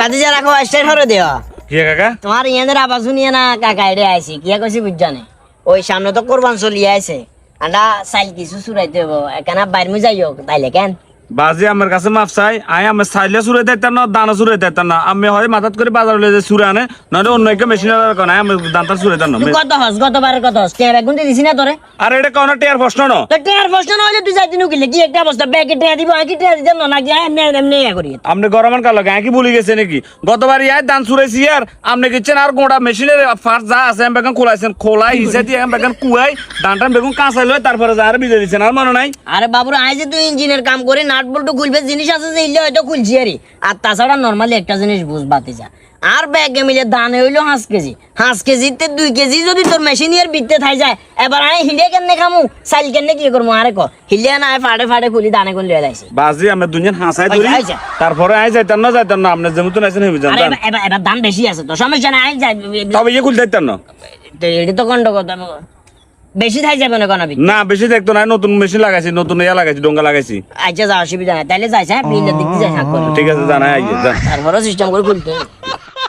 বাতিজা রাখো স্টাইল করে দিও। কি কাকা? তোমার ইয়াদের আবাজ শুনিয়ে না কাকা এড়ে আইছি। কি কইছি বুঝজানে ওই সামনে তো কোরবান চলি আছে আন্ডা সাইল কিছু সুরাইতে হব এখানে বাইর মু হোক তাইলে কেন? বাজি আমার কাছে মাপ চাই। আই আমি চাইলে সুরে দিতাম না দানা সুরে দিতাম না। আমি হয় মাথাত করে বাজার লয়ে যে সুরে আনে নাহলে অন্য একটা মেশিন আর কোন আমি দানটা সুরে দিতাম না। কত হস গতবারের কত হস? টিয়া বেগুন দিছি না তোরে? আর এটা কোন টিয়ার প্রশ্ন ন। তো টিয়ার প্রশ্ন না হলে তুই যাই দিনু কিলে কি একটা অবস্থা? ব্যাগে টিয়া দিব কি টিয়া দিতাম না নাকি এমনি এমনি ইয়া করি। আপনি গরমান কালো গাঁ কি ভুলে গেছে নাকি? গতবার ইয়ার দান সুরাইছি আর আপনি কিচ্ছেন আর গোটা মেশিনের ফার্স্ট যা আছে আমি বেগুন খোলাইছেন খোলাই হিসে দিয়ে আমি বেগুন কুয়াই দানটা বেগুন কাঁচাই লয় তারপরে যা আর বিজে দিচ্ছেন আর মনে নাই? আরে বাবুরা আই যে তুই ইঞ্জিনের কাম করে নাট বল্টু খুলবে জিনিস আছে যে ইলে হয়তো খুলছি আরে। আর তাছাড়া নর্মালি একটা জিনিস বুঝ বাতি যা। আর ব্যাগে মিলে দান হইল হাঁস কেজি। হাঁস কেজিতে দুই কেজি যদি তোর মেশিনের বিতে থাই যায় এবার আমি হিলে কেনে খামু? সাইল কেনে কি করব আরে ক? হিলে না ফাড়ে ফাড়ে খুলি দানে করে লিয়ে লাইছি বাজি আমি দুনিয়ার হাসাই ধরি। আচ্ছা, আচ্ছা। তারপরে আই যাইতাম না যাইতাম না। আপনি যেমন আছেন হেমি আরে জানতাম এবার- এবার দাম বেশি আছে তো সমস্যা নাই আই যাই। তবে ইয়ে খুলতে দিতাম না। তো এটি তো কথা বেশি থাই যাবে না কোন না বেশি থাকতো না নতুন মেশিন লাগাইছি নতুন ইয়া লাগাইছি ডোঙ্গা লাগাইছি। আচ্ছা যা অসুবিধা নাই। তাইলে যাইছে হ্যাঁ যাই ঠিক আছে জানাই আইয়ে সিস্টেম করে খুলতে।